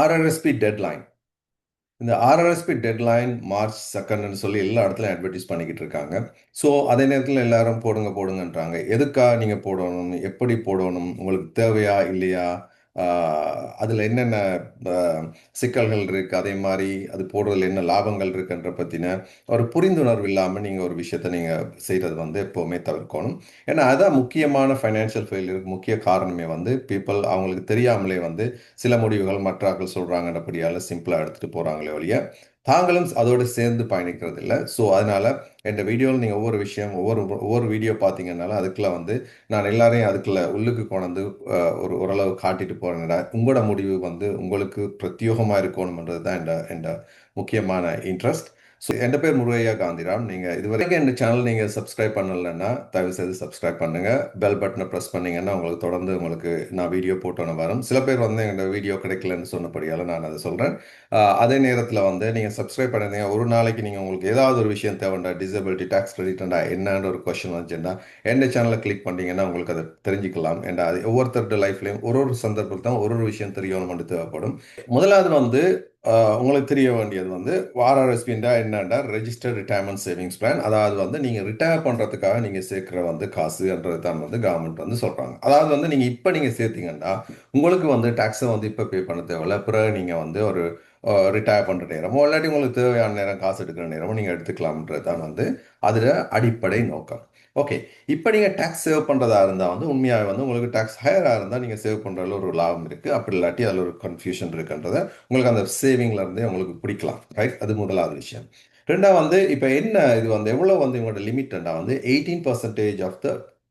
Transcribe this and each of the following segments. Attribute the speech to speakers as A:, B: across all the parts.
A: RRSP deadline இந்த RRSP deadline March செகண்ட்னு சொல்லி எல்லா இடத்துலையும் அட்வர்டைஸ் பண்ணிக்கிட்டு இருக்காங்க. ஸோ அதே நேரத்தில் எல்லாரும் போடுங்க போடுங்கன்றாங்க. எதுக்காக நீங்கள் போடணும்? எப்படி போடணும்? உங்களுக்கு தேவையா இல்லையா? அதில் என்னென்ன சிக்கல்கள் இருக்குது அதே மாதிரி அது போடுறதுல என்ன லாபங்கள் இருக்குன்ற பற்றின ஒரு புரிந்துணர்வு இல்லாமல் நீங்கள் ஒரு விஷயத்தை நீங்கள் செய்கிறது வந்து எப்போவுமே தவிர்க்கணும். ஏன்னா அதுதான் முக்கியமான ஃபைனான்ஷியல் ஃபெயிலியருக்கு முக்கிய காரணமே வந்து பீப்புள் அவங்களுக்கு தெரியாமலே வந்து சில முடிவுகள் மற்றாக்கள் சொல்கிறாங்கன்றபடியால் சிம்பிளாக எடுத்துகிட்டு போகிறாங்களே ஒழிய தாங்களும் அதோடு சேர்ந்து பயணிக்கிறது இல்லை ஸோ அதனால் இந்த வீடியோவில் நீங்கள் ஒவ்வொரு விஷயம் ஒவ்வொரு ஒவ்வொரு வீடியோ பார்த்தீங்கன்னாலும் அதுக்குள்ள வந்து நான் எல்லாரையும் அதுக்குள்ள உள்ளுக்கு கொண்டு ஒரு ஓரளவு காட்டிட்டு போகிறேன்டா உங்களோட முடிவு வந்து உங்களுக்கு பிரத்யோகமாக இருக்கணும்ன்றது தான் என் என் முக்கியமான இன்ட்ரெஸ்ட் ஸோ என் பேர் முருகையா காந்திராம். நீங்கள் இதுவரைக்கும் என் சேனல் நீங்கள் சப்ஸ்கிரைப் பண்ணலைன்னா தயவு செய்து சப்ஸ்கிரைப் பண்ணுங்கள் பெல் பட்டனை ப்ரெஸ் பண்ணிங்கன்னா உங்களுக்கு தொடர்ந்து உங்களுக்கு நான் வீடியோ போட்டோன்னு வரும். சில பேர் வந்து எங்களோட வீடியோ கிடைக்கலன்னு சொன்னபடியால் நான் அதை சொல்கிறேன் அதே நேரத்தில் வந்து நீங்கள் சப்ஸ்கிரைப் பண்ணிருந்தீங்க ஒரு நாளைக்கு நீங்கள் உங்களுக்கு ஏதாவது ஒரு விஷயம் தேவைண்டா டிசபிலிட்டி டேக்ஸ் கிரெடிட்டா என்னன்ற ஒரு கொஸ்டின் வந்துச்சுன்னா எந்த சேனலை கிளிக் பண்ணீங்கன்னா உங்களுக்கு அதை தெரிஞ்சுக்கலாம். ஏன்னா அது ஒவ்வொருத்தருடைய லைஃப்லையும் ஒரு ஒரு சந்தர்ப்பத்தான் ஒரு ஒரு விஷயம் தெரியணும் தேவைப்படும். முதலாவது வந்து உங்களுக்கு தெரிய வேண்டியது வந்து ஆர்ஆர்எஸ்பின்டா என்னண்டா ரெஜிஸ்டர்ட் ரிட்டையர்மெண்ட் சேவிங்ஸ் பிளான் அதாவது வந்து நீங்கள் ரிட்டையர் பண்ணுறதுக்காக நீங்கள் சேர்க்குற வந்து காசுன்றது தான் வந்து கவர்மெண்ட் வந்து சொல்கிறாங்க அதாவது வந்து நீங்கள் இப்போ நீங்கள் சேர்த்தீங்கன்னா உங்களுக்கு வந்து டேக்ஸை வந்து இப்போ பே பண்ண தேவையில்ல. பிறகு நீங்கள் வந்து ஒரு ரிட்டையர் பண்ணுற நேரமோ இல்லாட்டி உங்களுக்கு தேவையான நேரம் காசு எடுக்கிற நேரமோ நீங்கள் எடுத்துக்கலாம்ன்றது தான் வந்து அதில் அடிப்படை நோக்கம். ஓகே இப்போ நீங்கள் டேக்ஸ் சேவ் பண்ணுறதா இருந்தால் வந்து உண்மையாக வந்து உங்களுக்கு டேக்ஸ் ஹையராக இருந்தால் நீங்கள் சேவ் பண்ணுறதுல ஒரு லாபம் இருக்குது அப்படி இல்லாட்டி அதில் ஒரு கன்ஃபியூஷன் இருக்குன்றத உங்களுக்கு அந்த சேவிங்ல இருந்தே உங்களுக்கு பிடிக்கலாம். ரைட் அது முதலாவது விஷயம். ரெண்டாவது வந்து இப்போ என்ன இது வந்து எவ்வளோ வந்து இவங்களோட லிமிட்னா வந்து eighteen percentage of the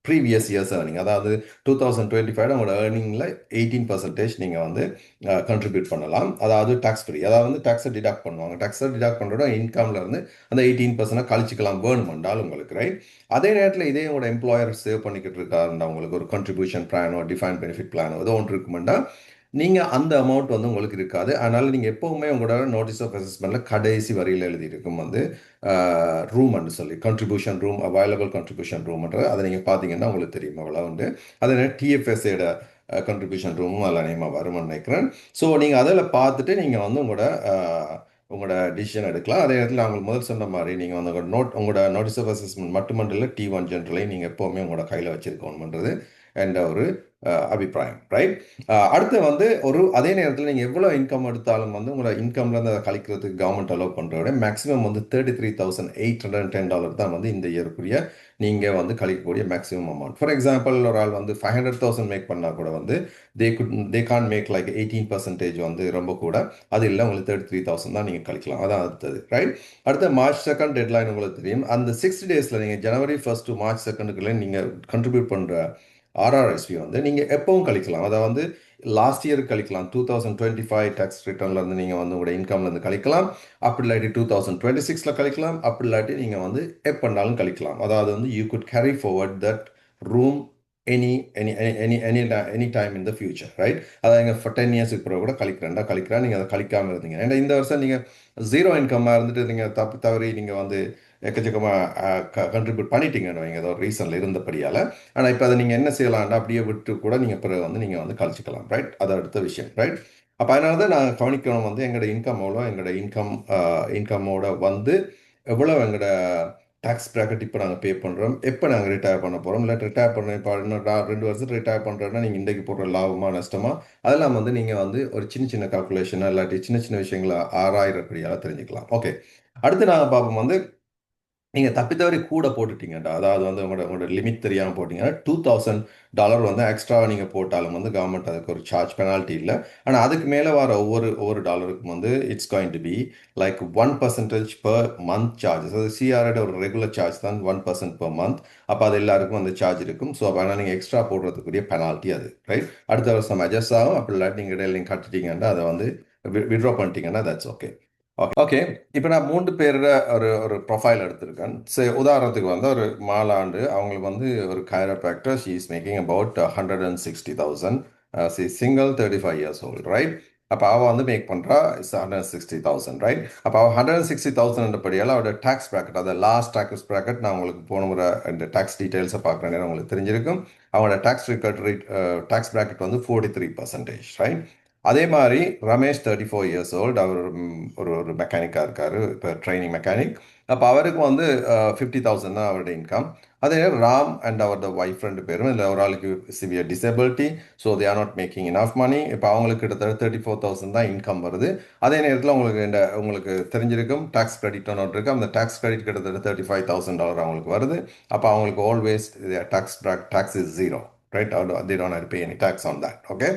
A: previous years earning அதாவது டூ தௌசண்ட் டுவெண்ட்டி ஃபைவ் உங்களோட ஏர்னிங்கில் எயிட்டீன் பர்சன்டேஜ் நீங்கள் வந்து கண்ட்ரிபியூட் பண்ணலாம். அதாவது டேக்ஸ் ஃப்ரீ அதாவது வந்து டேக்ஸை டிடாக்ட் பண்ணுவாங்க. டேக்ஸை டிடாக்ட் பண்ணுறோட இன்கம்ல இருந்து அந்த எயிட்டீன் பர்சன்ட் கழிச்சிக்கலாம். வேணுமென்றால் உங்களுக்கு ரைட் அதே நேரத்தில் இதே உங்களோட எம்ப்ளாயர் சேவ் பண்ணிக்கிட்டு இருக்காருன்னா உங்களுக்கு ஒரு கண்ட்ரிபியூஷன் பிளானோ டிஃபைன் பெனிஃபிட் பிளானோ ஏதோ ஒன்று இருக்குமெண்டா நீங்கள் அந்த அமௌண்ட் வந்து உங்களுக்கு இருக்காது. அதனால் நீங்கள் எப்போவுமே உங்களோட நோட்டீஸ் ஆஃப் அசஸ்மெண்ட்டில் கடைசி வரியில் எழுதியிருக்கும் வந்து ரூம்னு சொல்லி கண்ட்ரிபியூஷன் ரூம் அவைலபிள் கண்ட்ரிபியூஷன் ரூம்ன்றது அதை நீங்கள் பார்த்தீங்கன்னா உங்களுக்கு தெரியும் அவ்வளோ உண்டு. அதே டிஎஃப்எஸ்ஏட கண்ட்ரிபியூஷன் ரூமும் அதில் நேமாக வரும்னு நினைக்கிறேன். ஸோ நீங்கள் அதில் பார்த்துட்டு நீங்கள் வந்து உங்களோட உங்களோட டிசிஷன் எடுக்கலாம். அதே இடத்துல அவங்க முதல் சொன்ன மாதிரி நீங்கள் வந்து உங்களோட நோட் உங்களோட நோட்டீஸ் ஆஃப் அசஸ்மெண்ட் மட்டுமல்ல டி ஒன் ஜென்ரலையும் நீங்கள் எப்போவுமே உங்களோட கையில் வச்சுருக்கணுன்றது என்ற ஒரு அபிப்பிராயம் ரைட் அடுத்து வந்து ஒரு அதே நேரத்தில் நீங்கள் எவ்வளோ இன்கம் எடுத்தாலும் வந்து உங்களோட இன்கம்லேருந்து அதை கழிக்கிறதுக்கு கவர்மெண்ட் அலோவ் பண்ணுறத விட மேக்ஸிமம் வந்து thirty three thousand eight hundred ten dollar தான் வந்து இந்த இயருக்குரிய நீங்கள் வந்து கழிக்கக்கூடிய மேக்ஸிமம் அமௌண்ட் ஃபார் எக்ஸாம்பிள் ஒரு ஆள் வந்து ஃபைவ் ஹண்ட்ரட் தௌசண்ட் மேக் பண்ணால் கூட வந்து they could they can make like eighteen percentage வந்து ரொம்ப கூட. அது இல்லை உங்களுக்கு தேர்ட்டி த்ரீ தௌசண்ட் தான் நீங்கள் கழிக்கலாம். அதான் அடுத்தது ரைட் அடுத்த மார்ச் செகண்ட் டெட்லைன் உங்களுக்கு தெரியும். அந்த சிக்ஸ்டி டேஸில் நீங்கள் ஜனவரி ஃபர்ஸ்ட் டு மார்ச் செகண்டுக்குள்ளே நீங்கள் கண்ட்ரிபியூட் பண்ணுற ஆர்ஆர்எஸ்பி வந்து நீங்கள் எப்பவும் கழிக்கலாம். அதை வந்து லாஸ்ட் இயர் கழிக்கலாம். Two thousand twenty five tax ரிட்டர்ன்லேருந்து நீங்கள் வந்து உங்களோட இன்கம்லேருந்து கழிக்கலாம். அப்படி இல்லாட்டி டூ தௌசண்ட் டுவெண்ட்டி சிக்ஸில் கழிக்கலாம். அப்படி இல்லாட்டி நீங்கள் வந்து எப்படினாலும் கழிக்கலாம். அதாவது வந்து you could carry forward that room any any any any any time in the future right அதாவது எங்கள் ஃபார் டென் இயர்ஸுக்கு பிறகு கூட கழிக்கிறேன்டா கழிக்கிறேன். நீங்கள் அதை கழிக்காமல் இருந்தீங்க. ஏன்னா இந்த வருஷம் நீங்கள் ஜீரோ இன்கம்மாக இருந்துட்டு நீங்கள் தப்பு தவறி நீங்கள் வந்து எக்கச்சக்கமாக கண்ட்ரிபியூட் பண்ணிட்டீங்கன்னு வைங்க ஏதோ ஒரு ரீசனில் இருந்தபடியால். ஆனால் இப்போ அதை நீங்கள் என்ன செய்யலாம்னா அப்படியே விட்டு கூட நீங்கள் பிறகு வந்து நீங்கள் வந்து கழிச்சிக்கலாம். ரைட் அது அடுத்த விஷயம். ரைட் அப்போ அதனால தான் நாங்கள் கவனிக்கணும் வந்து எங்களோட இன்கம் எவ்வளோ எங்களோட இன்கம் இன்கமோட வந்து எவ்வளோ எங்களோட டேக்ஸ் ப்ராக்கெட் இப்போ நாங்கள் பே பண்ணுறோம் எப்போ நாங்கள் ரிட்டையர் பண்ண போகிறோம் இல்லை ரிட்டையர் பண்ண இப்போ இன்னும் ரெண்டு வருஷத்துக்கு ரிட்டையர் பண்ணுறோன்னா நீங்கள் இன்றைக்கு போடுற லாபமா நஷ்டமா? அதெல்லாம் வந்து நீங்கள் வந்து ஒரு சின்ன சின்ன கால்குலேஷனாக இல்லாட்டி சின்ன சின்ன விஷயங்களை ஆறாயிரப்படியால் தெரிஞ்சுக்கலாம். ஓகே அடுத்து நாங்கள் பார்ப்போம் வந்து நீங்கள் தப்பித்தவரை கூட போட்டுட்டீங்கடா. அதாவது வந்து உங்களோட உங்களோட லிமிட் தெரியாமல் போட்டிங்கன்னா டூ தௌசண்ட் டாலர் வந்து எக்ஸ்ட்ரா நீங்கள் போட்டாலும் வந்து கவர்மெண்ட் அதுக்கு ஒரு சார்ஜ் பெனால்ட்டி இல்லை. ஆனால் அதுக்கு மேலே வர ஒவ்வொரு ஒவ்வொரு டாலருக்கும் வந்து it's going to be like one percentage per month charges அது சிஆர்ஐட ஒரு ரெகுலர் சார்ஜ் தான் ஒன் பர்சன்ட் பர் மந்த் அப்போ அது எல்லாருக்கும் அந்த சார்ஜ் இருக்கும். ஸோ அப்போ நீங்கள் எக்ஸ்ட்ரா போடுறதுக்குரிய பெனால்ட்டி அது ரைட் அடுத்த வருஷம் அட்ஜஸ்ட் ஆகும். அப்படி இல்லாட்டி நீங்கள் இடையில நீங்கள் கட்டிட்டீங்கன்னா அதை வந்து விட்ரா பண்ணிட்டீங்கன்னா தட்ஸ் ஓகே ஓகே இப்போ நான் மூன்று பேரோட ஒரு ஒரு ப்ரொஃபைல் எடுத்திருக்கேன். சரி உதாரணத்துக்கு வந்து ஒரு மாலாண்டு அவங்களுக்கு வந்து ஒரு chiropractor she is making about hundred and sixty thousand C single thirty five years old right அப்போ அவள் வந்து மேக் பண்ணுறா is hundred sixty thousand right அப்போ அவள் ஹண்ட்ரட் சிக்ஸ்டி தௌசண்ட்ன்ற படியால் அவரோட டேக்ஸ் ப்ராக்கெட் அதை லாஸ்ட் டேக்ஸ் ப்ராக்கெட் நான் உங்களுக்கு போன முறை இந்த டேக்ஸ் டீட்டெயில்ஸை பார்க்குற நேரம் உங்களுக்கு தெரிஞ்சிருக்கும். அவங்களோட டேக்ஸ் ரிக்கட் ரேட் டேக்ஸ் ப்ராக்கெட் வந்து ஃபோர்ட்டி த்ரீ பர்சன்டேஜ் ரைட் அதே மாதிரி Ramesh thirty four years old அவர் ஒரு ஒரு மெக்கானிக்காக இருக்கார். இப்போ ட்ரைனிங் மெக்கானிக் அப்போ அவருக்கு வந்து ஃபிஃப்டி தௌசண்ட் தான் அவருடைய இன்கம் அதே ராம் அண்ட் அவரோட ஒய்ஃப் ரெண்டு பேரும் இல்லை ஒரு ஆளுக்கு severe disability so they are not making enough money இப்போ அவங்களுக்கு கிட்டத்தட்ட தேர்ட்டி ஃபோர் தௌசண்ட் தான் இன்கம் வருது. அதே நேரத்தில் உங்களுக்கு இந்த உங்களுக்கு தெரிஞ்சிருக்கும் டேக்ஸ் கிரெடிட் ஒன்று இருக்குது அந்த டேக்ஸ் கிரெடிட் கிட்டத்தட்ட தேர்ட்டி ஃபைவ் தௌசண்ட் டாலர் அவங்களுக்கு வருது. அப்போ அவங்களுக்கு always tax tax is zero right they don't have pay any tax on that okay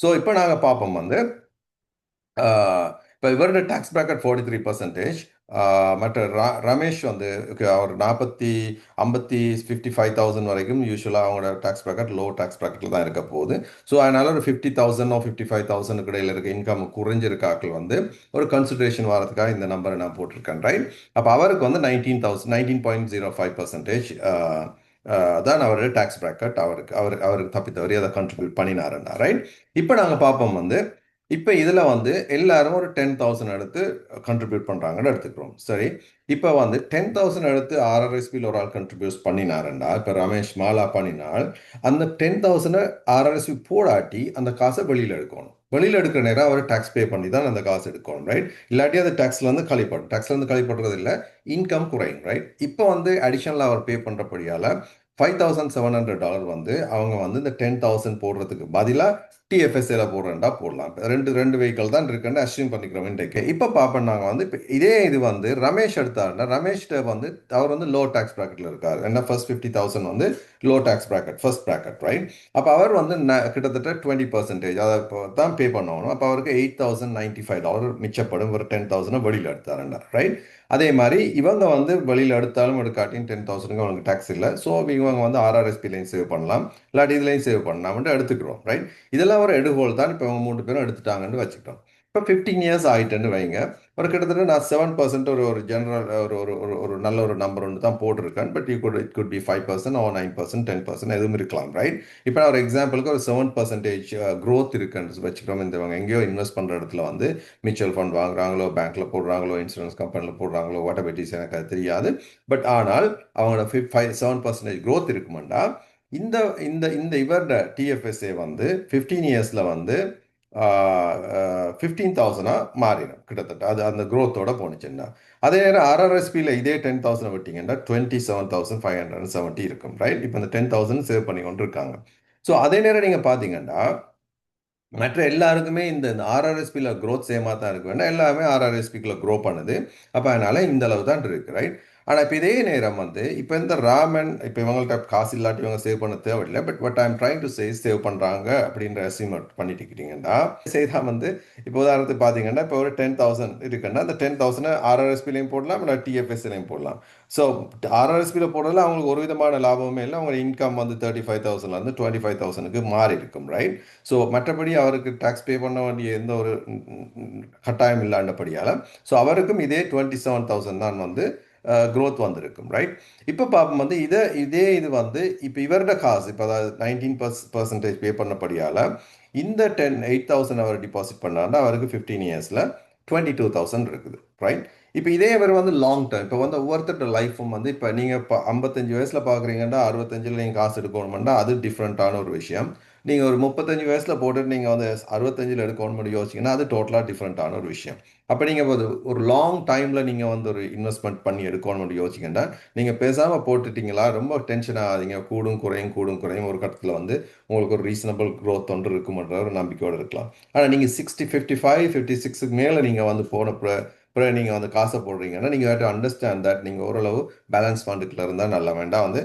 A: so இப்போ நாங்கள் பார்ப்போம் வந்து இப்போ இவரோட tax bracket forty three percentage மற்ற ரமேஷ் வந்து அவர் நாற்பத்தி ஐம்பத்தி ஃபிஃப்டி ஃபைவ் தௌசண்ட் வரைக்கும் யூஸ்வலாக அவங்களோட டேக்ஸ் ப்ராக்கெட் லோ டேக்ஸ் ப்ராக்கெட்டில் தான் இருக்க போகுது. ஸோ அதனால் ஒரு fifty thousand fifty five thousand இடையில இருக்க இன்கம் குறைஞ்சிருக்காக்கள் வந்து ஒரு கன்சிடரேஷன் வரதுக்காக இந்த நம்பரை நான் போட்டிருக்கேன் ரைட் அப்போ அவருக்கு வந்து nineteen thousand nineteen point zero five percentage தான் அவருடைய டேக்ஸ் ப்ராக்கெட் அவருக்கு அவர் அவருக்கு தப்பித்தவரி அதை கண்ட்ரிபியூட் பண்ணினாருன்னா ரைட் இப்போ நாங்கள் பார்ப்போம் வந்து இப்போ இதில் வந்து எல்லாரும் ஒரு டென் தௌசண்ட் எடுத்து கண்ட்ரிபியூட் பண்ணுறாங்கன்னு எடுத்துக்கிறோம். சரி இப்போ வந்து டென் தௌசண்ட் எடுத்து ஆர்ஆர்எஸ்பியில் ஒரு ஆள் கண்ட்ரிபியூட் பண்ணினாருண்டா இப்போ ரமேஷ் மாலா பண்ணினால் அந்த டென் தௌசண்டை ஆர்ஆர்எஸ்பி போடாட்டி அந்த காசை வெளியில் எடுக்கணும். வெளியில் எடுக்கிற நேரம் அவர் டேக்ஸ் பே பண்ணி தான் அந்த காசு எடுக்கணும் ரைட் இல்லாட்டி அது டேக்ஸ்லேருந்து கழிப்படும் டேக்ஸ்லேருந்து கழிப்படுறது இல்லை இன்கம் குறையும் ரைட் இப்போ வந்து அடிஷனலாக அவர் pay பண்ணுறபடியால் five thousand seven hundred dollar வந்து அவங்க வந்து இந்த டென் தௌசண்ட் போடுறதுக்கு பதிலாக டிஎஃப்எஸ்ஏல போடுறேன்டா போடலாம். ரெண்டு ரெண்டு வெஹிக்கிள் தான் இருக்குன்னு அசியூம் பண்ணிக்கிறோம் இன்றைக்கு. இப்போ பார்ப்போம் நாங்கள் வந்து இப்போ இதே இது வந்து ரமேஷ் எடுத்தாருன்னா ரமேஷ்ட வந்து அவர் வந்து லோ டாக்ஸ் ப்ராக்கெட்டில் இருக்கார். என்ன ஃபர்ஸ்ட் ஃபிஃப்டி தௌசண்ட் வந்து low tax bracket first bracket right அப்போ அவர் வந்து ந- கிட்டத்தட்ட டுவெண்ட்டி பர்சன்டேஜ் அதை தான் பே பண்ணணும். அப்போ அவருக்கு eight thousand ninety five dollar மிச்சப்படும். ஒரு டென் தௌசண்ட் வெளியில் எடுத்தாருன்னா ரைட் அதே மாதிரி இவங்க வந்து வெளியில் எடுத்தாலும் எடுக்காட்டியும் டென் தௌசண்ட்க்கு அவங்களுக்கு டேக்ஸ் இல்லை. ஸோ இவங்க வந்து ஆர்ஆர்எஸ்பிலையும் சேவ் பண்ணலாம். இல்லாட்டி இதுலையும் சேவ் பண்ணலாம்ட்டு எடுத்துக்கிறோம் ரைட் இதெல்லாம் ஒரு எடுகோல் தான். இப்போ இவங்க மூணு பேரும் எடுத்துட்டாங்கன்னு வச்சுக்கிட்டோம். இப்போ ஃபிஃப்டீன் இயர்ஸ் ஆயிட்டுன்னு வைங்க. ஒரு கிட்டத்தட்ட நான் செவன் பர்சன்ட் ஒரு ஒரு ஜென்ரல் ஒரு ஒரு ஒரு ஒரு நல்ல ஒரு நம்பர் ஒன்று தான் போட்டிருக்கேன். But you could it could be five percent or nine percent ten percent எதுவும் இருக்கலாம் ரைட் இப்போ நான் ஒரு எக்ஸாம்பிளுக்கு ஒரு செவன் பர்சன்டேஜ் க்ரோத் இருக்குன்னு வச்சுக்கிறோம். இந்த எங்கேயோ இன்வெஸ்ட் பண்ணுற இடத்துல வந்து மியூச்சுவல் ஃபண்ட் வாங்குறாங்களோ பேங்க்ல போடுறாங்களோ இன்சூரன்ஸ் கம்பெனியில் போடுறாங்களோ வாட் எனக்கு அது தெரியாது. பட் ஆனால் அவங்களோட ஃபைவ் செவன் பர்சன்டேஜ் க்ரோத் இருக்குமெண்டா இந்த இந்த இந்த இவரோட டிஎஃப்எஸ்ஏ வந்து ஃபிஃப்டீன் இயர்ஸில் வந்து ஃபிஃப்டீன் தௌசண்டாக மாறிடும் கிட்டத்தட்ட. அது அந்த க்ரோத்தோட போணுச்சுன்னா அதே நேரம் ஆர்ஆர்எஸ்பியில் இதே டென் தௌசண்ட் விட்டிங்கன்னா twenty seven thousand five hundred seventy இருக்கும் ரைட் இப்போ இந்த டென் தௌசண்ட் சேவ் பண்ணி கொண்டு இருக்காங்க ஸோ அதே நேரம் நீங்கள் பார்த்தீங்கன்னா மற்ற எல்லாருக்குமே இந்த ஆர்ஆர்எஸ்பியில் க்ரோத் சேமாக தான் இருக்கு. வேண்டாம் எல்லாமே ஆர்ஆர்எஸ்பிக்குள்ள க்ரோ பண்ணுது. அப்போ அதனால் இந்த அளவு தான் இருக்குது ரைட் ஆனால் இப்போ இதே நேரம் வந்து இப்போ இந்த ராமன் இப்போ இவங்கள்ட்ட காசு இல்லாட்டி இவங்க சேவ் பண்ண தேவையில்லை but but I'm trying to save save பண்ணுறாங்க அப்படின்ற அசிமெண்ட் பண்ணிட்டு இருக்கிறீங்கன்னா செய்தால் வந்து இப்போ உதாரணத்துக்கு பார்த்தீங்கன்னா இப்போ ஒரு டென் தௌசண்ட் இருக்குன்னா அந்த டென் தௌசண்ட் ஆர்ஆர்எஸ்பிலையும் போடலாம் இல்லை டிஎஃப்எஸ்லையும் போடலாம். ஸோ ஆர்ஆர்எஸ்பியில் போடுறதுல அவங்களுக்கு ஒரு விதமான லாபமே இல்லை அவங்க இன்கம் வந்து தேர்ட்டி ஃபைவ் தௌசண்ட்லேருந்து டுவெண்ட்டி ஃபைவ் தௌசண்ட்க்கு மாறி இருக்கும் ரைட் ஸோ மற்றபடி அவருக்கு டாக்ஸ் பே பண்ண வேண்டிய எந்த ஒரு கட்டாயம் இல்லாண்டபடியால் ஸோ அவருக்கும் இதே டுவெண்ட்டி செவன் தௌசண்ட் தான் வந்து க்ரோத் வந்திருக்கும் ரைட் இப்போ பார்ப்போம் வந்து இதை இதே இது வந்து இப்போ இவரோட காசு இப்போ அதாவது நைன்டீன் பர்ஸ் பர்சன்டேஜ் பே பண்ணபடியால் இந்த டென் எயிட் தௌசண்ட் அவர் டிபாசிட் பண்ணாருன்னா அவருக்கு ஃபிஃப்டீன் இயர்ஸில் டுவெண்ட்டி டூ தௌசண்ட் இருக்குது ரைட் இப்போ இதே இவர் வந்து லாங் டேர்ம் இப்போ வந்து ஒவ்வொருத்தரோட லைஃப்பும் வந்து இப்போ நீங்கள் இப்போ ஐம்பத்தஞ்சு வயசில் பார்க்குறீங்கன்னா அறுபத்தஞ்சில் நீங்கள் காசு எடுக்கணுமெண்டா அது டிஃப்ரெண்ட்டான ஒரு விஷயம். நீங்கள் ஒரு முப்பத்தஞ்சு வயசில் போட்டுட்டு நீங்கள் வந்து அறுபத்தஞ்சில் எடுக்கணும்னு யோசிச்சிங்கன்னா அது டோட்டலாக டிஃப்ரெண்ட்டான ஒரு விஷயம். அப்போ நீங்கள் ஒரு ஒரு லாங் டைமில் நீங்கள் வந்து ஒரு இன்வெஸ்ட்மெண்ட் பண்ணி எடுக்கணும்னு யோசிக்கின்றா நீங்கள் பேசாமல் போட்டுட்டீங்களா ரொம்ப டென்ஷன் ஆகாதீங்க. கூடும் குறையும் கூடும் குறையும். ஒரு கட்டத்தில் வந்து உங்களுக்கு ஒரு ரீசனபிள் க்ரோத் ஒன்று இருக்குமன்ற ஒரு நம்பிக்கையோடு இருக்கலாம். ஆனால் நீங்கள் சிக்ஸ்டி ஃபிஃப்டி ஃபைவ் ஃபிஃப்டி சிக்ஸுக்கு மேலே நீங்கள் வந்து போன இப்போ நீங்கள் வந்து காசை போடுறீங்கன்னா நீங்கள் வேறு அண்டர்ஸ்டாண்ட் தட் நீங்கள் ஓரளவு பேலன்ஸ் ஃபண்டுக்குள்ள இருந்தால் நல்லா. வேண்டாம் வந்து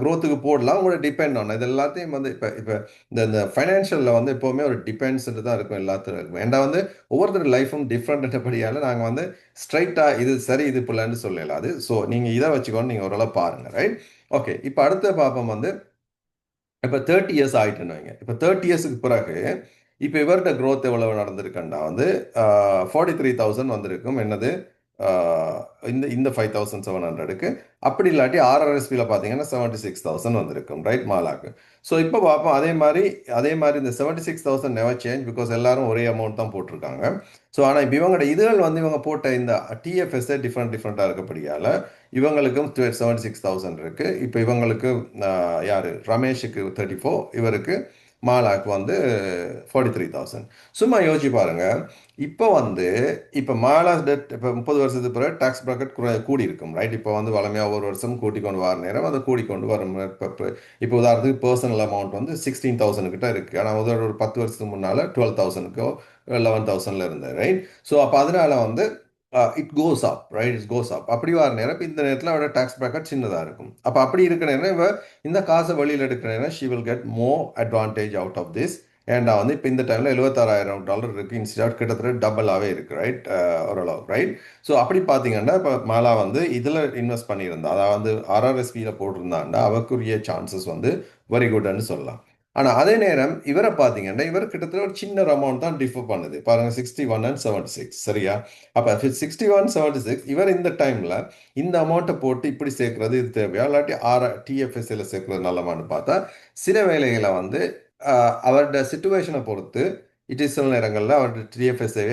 A: க்ரோத்துக்கு போடலாம். உங்களோட டிபெண்ட் ஆன் இது எல்லாத்தையும் வந்து இப்போ இப்போ இந்த இந்த ஃபைனான்ஷியலில் வந்து எப்போவுமே ஒரு டிபெண்ட்ஸ்ன்ட்டு தான் இருக்கும் எல்லாத்துக்கும் ஏன்டா வந்து ஒவ்வொருத்தர் லைஃபும் டிஃப்ரெண்ட்டபடியால் நாங்கள் வந்து ஸ்ட்ரைட்டாக இது சரி இது பிள்ளைன்னு சொல்லலாம் அது. ஸோ நீங்கள் இதை வச்சுக்கோன்னு நீங்கள் ஓரளவு பாருங்கள் ரைட் ஓகே இப்போ அடுத்த பாப்பம் வந்து இப்போ தேர்ட்டி இயர்ஸ் ஆகிட்டுன்னு வைங்க. இப்போ தேர்ட்டி இயர்ஸுக்கு பிறகு இப்போ இவர்கிட்ட க்ரோத் எவ்வளவு நடந்திருக்குன்னா வந்து ஃபார்ட்டி த்ரீ தௌசண்ட் வந்திருக்கும். என்னது? இந்த இந்த ஃபைவ் தௌசண்ட் செவன் ஹண்ட்ரடுக்கு அப்படி இல்லாட்டி ஆர்ஆர்எஸ்பியில் பார்த்தீங்கன்னா செவன்ட்டி சிக்ஸ் தௌசண்ட் வந்திருக்கும் ரைட் மாலாக்கு? ஸோ இப்போ பார்ப்போம் அதே மாதிரி அதே மாதிரி இந்த seventy six thousand never change because எல்லாரும் ஒரே அமௌண்ட் தான் போட்டிருக்காங்க. ஸோ ஆனால் இப்போ இவங்களோட இதுகள் வந்து இவங்க போட்ட இந்த டிஎஃப்எஸ்ஸே டிஃப்ரெண்ட் டிஃப்ரெண்ட்டாக இருக்கப்படியால் இவங்களுக்கும் செவன்ட்டி சிக்ஸ் தௌசண்ட் இருக்குது இப்போ இவங்களுக்கு யார்? ரமேஷுக்கு தேர்ட்டி ஃபோர் இவருக்கு மாலாக்கு வந்து ஃபார்ட்டி த்ரீ தௌசண்ட் சும்மா யோசிச்சு பாருங்கள் இப்போ வந்து இப்போ மாலா டெட் இப்போ முப்பது வருஷத்துக்கு பிறகு டாக்ஸ் ப்ராக்கெட் கூடி இருக்கும் ரைட் இப்போ வந்து வளமையாக ஒரு வருஷம் கூட்டி கொண்டு வர நேரம் அதை கூடி கொண்டு வரும். இப்போ இப்போ உதாரணத்துக்கு பர்சனல் அமௌண்ட் வந்து சிக்ஸ்டீன் தௌசண்ட் கிட்ட இருக்குது ஆனால் உதாரணம் ஒரு பத்து வருஷத்துக்கு முன்னால் டுவெல் தௌசண்ட்க்கோ லெவன் தௌசண்டில் இருந்தது ரைட் ஸோ அப்போ அதனால வந்து it goes up right it goes up அப்படி வர நேரம் இப்போ இந்த நேரத்தில் அவரோட டாக்ஸ் ப்ராக்கெட் சின்னதாக இருக்கும். அப்போ அப்படி இருக்கிற நேரம் இவ இந்த காசை வெளியில் எடுக்கிற நேரம் she will get more advantage out of this ஏன்டா வந்து இப்போ இந்த டைமில் எழுபத்தாறாயிரம் டாலர் இருக்குது இன்ஸ்டாட் கிட்டத்தட்ட டபுளாகவே இருக்குது ரைட் ஓரளவு ரைட் ஸோ அப்படி பார்த்தீங்கன்னா இப்போ மாலா வந்து இதில் இன்வெஸ்ட் பண்ணியிருந்தா அதாவது ஆர்ஆர்எஸ்பியில் போட்டிருந்தாண்டா அவருக்குரிய சான்சஸ் வந்து வெரி குட்னு சொல்லலாம். ஆனால் அதே நேரம் இவரை பார்த்தீங்கன்னா இவர் கிட்டத்தட்ட ஒரு சின்ன அமௌண்ட் தான் டிஃபர் பண்ணுது. பாருங்க sixty one and seventy six சரியா? அப்போ சிக்ஸ்டி ஒன் செவன்டி சிக்ஸ் இவர் இந்த டைமில் இந்த அமௌண்ட்டை போட்டு இப்படி சேர்க்கறது இது தேவையா? இல்லாட்டி ஆர் டிஎஃப்எஸ்சியில் சேர்க்கறது நல்லமான்னு பார்த்தா சில வேலைகளை வந்து அவரோட சுச்சுவேஷனை பொறுத்து இட் இஸ் சில நேரங்களில் அவரோட டிஎஃப்எஸ்ஏ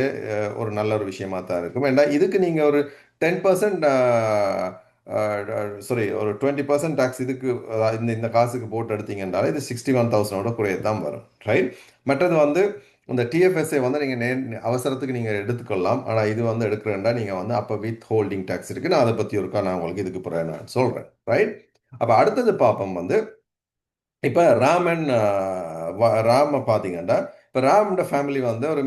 A: ஒரு நல்ல ஒரு விஷயமா தான் இருக்கும். ஏன்னா இதுக்கு நீங்கள் ஒரு டென் பர்சன்ட் சாரி ஒரு டுவெண்ட்டி பர்சன்ட் டேக்ஸ் இதுக்கு இந்த இந்த காசுக்கு போட்டு எடுத்தீங்கன்றாலே இது சிக்ஸ்டி ஒன் தௌசண்டோட குறையது தான் வரும் ரைட் மற்றது வந்து இந்த டிஎஃப்எஸ்ஏ வந்து நீங்கள் நே அவசரத்துக்கு நீங்கள் எடுத்துக்கொள்ளலாம். ஆனால் இது வந்து எடுக்கிறேன்டா நீங்கள் வந்து அப்போ வித் ஹோல்டிங் டேக்ஸ் இருக்குது நான் அதை பற்றி ஒருக்கா நான் உங்களுக்கு இதுக்கு பிறகு நான் சொல்கிறேன் ரைட் அப்போ அடுத்தது பார்ப்போம் வந்து இப்போ ராமன் ராம பார்த்தீங்கன்னா இப்போ ராம்ட ஃபேமிலி வந்து ஒரு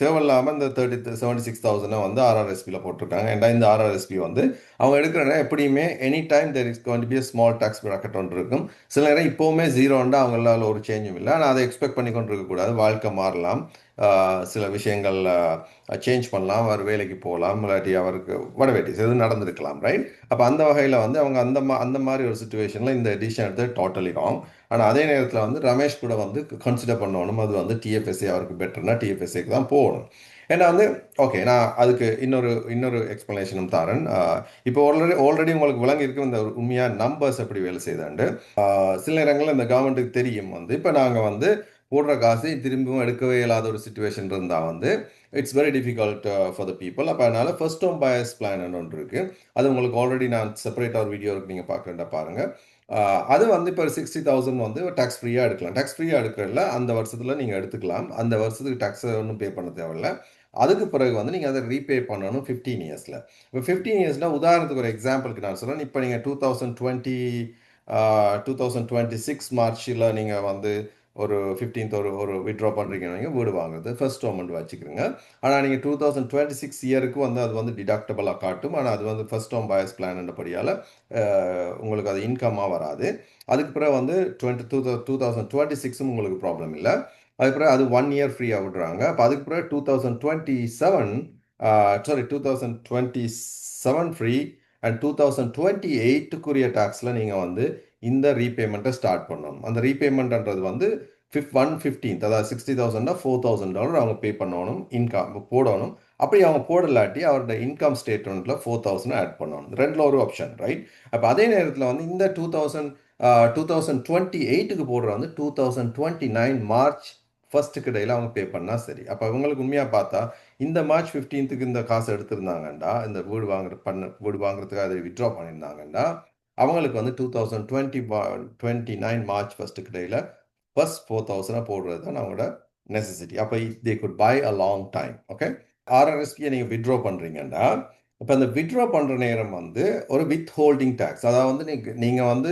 A: தேவையில்லாமல் இந்த தேர்ட்டி செவன்டி சிக்ஸ் தௌசண்டை வந்து ஆர்ஆர்எஸ்பியில் போட்டிருக்காங்க. ஏன்டா இந்த ஆர்ஆர்எஸ்பி வந்து அவங்க எடுக்கிற எப்படியுமே any time there is going be small tax bracket ஒன்று இருக்கும். சில நேரம் இப்போவுமே ஜீரோண்டா அவங்களால ஒரு சேஞ்சும் இல்லை. ஆனால் அதை எக்ஸ்பெக்ட் பண்ணி கொண்டு இருக்கக்கூடாது வாழ்க்கை மாறலாம். சில விஷயங்கள் சேஞ்ச் பண்ணலாம் அவர் வேலைக்கு போகலாம் இல்லாட்டி அவருக்கு வடவேட்டி எதுவும் நடந்திருக்கலாம் ரைட் அப்போ அந்த வகையில் வந்து அவங்க அந்த மா அந்த மாதிரி ஒரு சுச்சுவேஷனில் இந்த டிசிஷன் எடுத்து டோட்டலி ராங் ஆனால் அதே நேரத்தில் வந்து ரமேஷ் கூட வந்து கன்சிடர் பண்ணணும். அது வந்து டிஎஃப்எஸ்ஏ அவருக்கு பெட்டர்னா டிஎஃப்எஸ்சிக்கு தான் போகணும். ஏன்னா வந்து ஓகே நான் அதுக்கு இன்னொரு இன்னொரு எக்ஸ்ப்ளனேஷனும் தரேன். இப்போ ஆல்ரெடி ஆல்ரெடி உங்களுக்கு விளங்கி இருக்கும் இந்த உண்மையாக நம்பர்ஸ் எப்படி வேலை செய்தாண்டு சில நேரங்களில் இந்த கவர்மெண்ட்டுக்கு தெரியும் வந்து இப்போ நாங்கள் வந்து போடுற காசு திரும்பவும் எடுக்கவே இல்லாத ஒரு சுச்சுவேஷன் இருந்தால் வந்து it's very difficult for the people அப்போ அதனால் ஃபர்ஸ்ட் ஹோம் பயர்ஸ் பிளான் ஒன்று இருக்குது அது உங்களுக்கு ஆல்ரெடி நான் செப்பரேட்டாக ஒரு வீடியோ இருக்கு. நீங்கள் பார்க்குறேன்டா பாருங்கள் அது வந்து இப்போ சிக்ஸ்டி தௌசண்ட் வந்து டேக்ஸ் ஃப்ரீயாக எடுக்கலாம். டேக்ஸ் ஃப்ரீயாக எடுக்கிறதுல அந்த வருஷத்தில் நீங்கள் எடுத்துக்கலாம். அந்த வருஷத்துக்கு டேக்ஸ் ஒன்றும் பே பண்ண தேவையில்ல. அதுக்கு பிறகு வந்து நீங்கள் அதை ரீபே பண்ணணும் ஃபிஃப்டீன் இயர்ஸில் இப்போ ஃபிஃப்டீன் இயர்ஸில் உதாரணத்துக்கு ஒரு எக்ஸாம்பிளுக்கு நான் சொல்கிறேன் இப்போ நீங்கள் two thousand twenty two thousand twenty six மார்ச்சில் நீங்கள் வந்து ஒரு ஃபிஃப்டீன்த் ஒரு ஒரு விட்ரா பண்ணுறீங்க வீடு வாங்குறது ஃபர்ஸ்ட் அமௌண்ட் வச்சுக்கிறீங்க. ஆனால் நீங்கள் டூ தௌசண்ட் டுவெண்ட்டி சிக்ஸ் இயருக்கு வந்து அது வந்து டிடக்டபிளாக காட்டும். ஆனால் அது வந்து ஃபர்ஸ்ட் ஹோம் பயஸ் பிளான்ன்றபடியால் உங்களுக்கு அது இன்கம்மாக வராது. அதுக்கு பிறகு வந்து twenty two two thousand twenty சிக்ஸும் உங்களுக்கு ப்ராப்ளம் இல்லை. அதுக்கு பிறகு அது ஒன் இயர் ஃப்ரீயாக விடுறாங்க. அப்போ அதுக்கு பிறகு two thousand twenty seven sorry two thousand twenty seven free and two thousand twenty எயிட்டுக்குரிய டேக்ஸில் நீங்கள் வந்து இந்த ரீபேமெண்ட்டை ஸ்டார்ட் பண்ணணும். அந்த ரீபேமெண்ட்ன்றது வந்து ஃபிஃப்ட் ஒன் ஃபிஃப்டீன்த் அதாவது சிக்ஸ்டி தௌசண்டா ஃபோர் தௌசண்ட் டாலர் அவங்க பே பண்ணணும் இன்கம் போடணும். அப்படி அவங்க போடலாட்டி அவரோட இன்கம் ஸ்டேட்மெண்ட்டில் ஃபோர் தௌசண்ட் ஆட் பண்ணணும். ரெண்டில் ஒரு ஆப்ஷன் ரைட் அப்போ அதே நேரத்தில் வந்து இந்த two thousand two thousand twenty எயிட்டுக்கு போடுற வந்து two thousand twenty nine March ஃபர்ஸ்ட்டுக்கு இடையில் அவங்க பே பண்ணால் சரி. அப்போ இவங்களுக்கு உண்மையாக பார்த்தா இந்த மார்ச் ஃபிஃப்டீன்த்துக்கு இந்த காசு எடுத்திருந்தாங்கண்டா இந்த வீடு வாங்குற பண்ண வீடு வாங்குறதுக்காக அதை வித்ட்ரா பண்ணியிருந்தாங்கண்டா அவங்களுக்கு வந்து two thousand twenty twenty nine March ஃபஸ்ட்டுக்கு இடையில ஃபஸ்ட் ஃபோர் தௌசண்டாக போடுறது தான் அவங்களோட நெசசிட்டி அப்போ they could buy a long time okay ஆர்ஆர்எஸ்பியை நீங்கள் வித்ட்ரா பண்ணுறீங்கன்னா இப்போ அந்த வித்ட்ரா பண்ணுற நேரம் வந்து ஒரு வித் ஹோல்டிங் டேக்ஸ் அதாவது வந்து நீங்கள் நீங்கள் வந்து